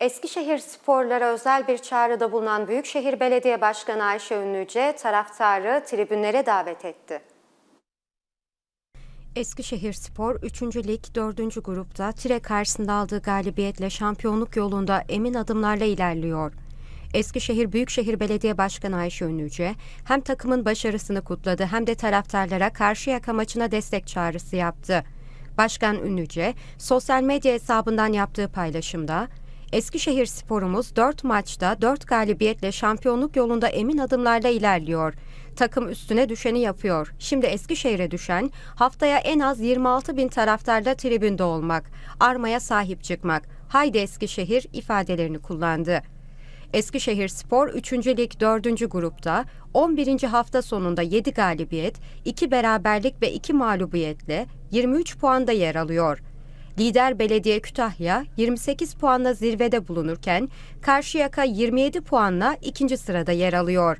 Eskişehir sporlara özel bir çağrıda bulunan Büyükşehir Belediye Başkanı Ayşe Ünlüce taraftarı tribünlere davet etti. Eskişehir Spor 3. Lig 4. grupta Tire karşısında aldığı galibiyetle şampiyonluk yolunda emin adımlarla ilerliyor. Eskişehir Büyükşehir Belediye Başkanı Ayşe Ünlüce hem takımın başarısını kutladı hem de taraftarlara Karşıyaka maçına destek çağrısı yaptı. Başkan Ünlüce sosyal medya hesabından yaptığı paylaşımda Eskişehir sporumuz 4 maçta 4 galibiyetle şampiyonluk yolunda emin adımlarla ilerliyor. Takım üstüne düşeni yapıyor. Şimdi Eskişehir'e düşen haftaya en az 26 bin taraftarla tribünde olmak, armaya sahip çıkmak. Haydi Eskişehir ifadelerini kullandı. Eskişehir Spor 3. Lig 4. grupta 11. hafta sonunda 7 galibiyet, 2 beraberlik ve 2 mağlubiyetle 23 puanda yer alıyor. Lider Belediye Kütahya 28 puanla zirvede bulunurken Karşıyaka 27 puanla ikinci sırada yer alıyor.